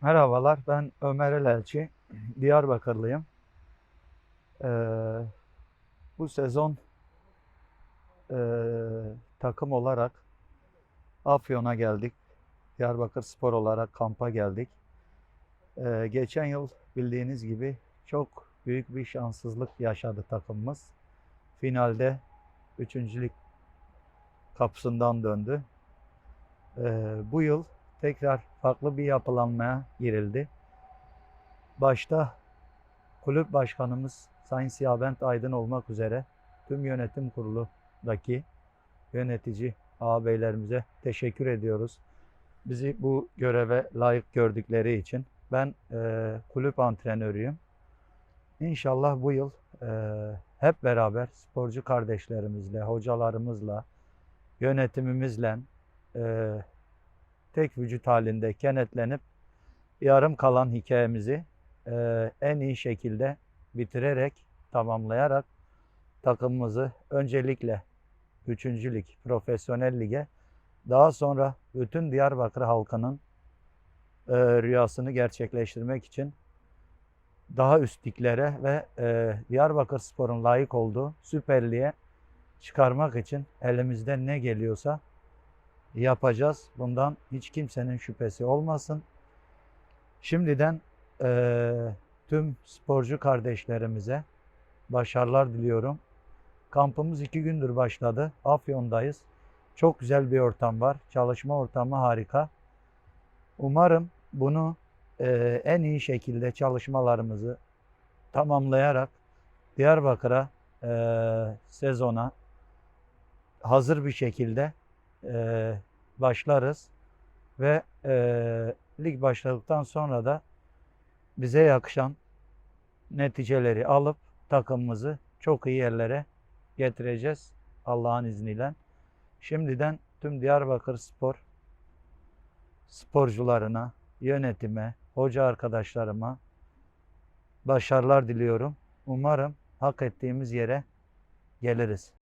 Merhabalar, ben Ömer Elelçi, Diyarbakırlıyım. Ee, bu sezon ee, takım olarak Afyon'a geldik. Diyarbakır Spor olarak kampa geldik. Ee, geçen yıl bildiğiniz gibi çok büyük bir şanssızlık yaşadı takımımız. Finalde üçüncülük kapısından döndü. Ee, bu yıl tekrar farklı bir yapılanmaya girildi. Başta kulüp başkanımız Sayın Siyabent Aydın olmak üzere tüm yönetim kurulundaki yönetici ağabeylerimize teşekkür ediyoruz. Bizi bu göreve layık gördükleri için. Ben e, kulüp antrenörüyüm. İnşallah bu yıl e, hep beraber sporcu kardeşlerimizle, hocalarımızla, yönetimimizle e, tek vücut halinde kenetlenip yarım kalan hikayemizi e, en iyi şekilde bitirerek, tamamlayarak takımımızı öncelikle 3. lig, profesyonel lige, daha sonra bütün Diyarbakır halkının e, rüyasını gerçekleştirmek için daha üst liglere ve e, Diyarbakır Spor'un layık olduğu Süper Lig'e çıkarmak için elimizden ne geliyorsa yapacağız. Bundan hiç kimsenin şüphesi olmasın. Şimdiden eee, tüm sporcu kardeşlerimize başarılar diliyorum. Kampımız iki gündür başladı. Afyon'dayız. Çok güzel bir ortam var. Çalışma ortamı harika. Umarım bunu eee, en iyi şekilde çalışmalarımızı tamamlayarak Diyarbakır'a eee, sezona hazır bir şekilde eee, başlarız ve eee, lig başladıktan sonra da bize yakışan neticeleri alıp takımımızı çok iyi yerlere getireceğiz Allah'ın izniyle. Şimdiden tüm Diyarbakır Spor sporcularına, yönetime, hoca arkadaşlarıma başarılar diliyorum. Umarım hak ettiğimiz yere geliriz.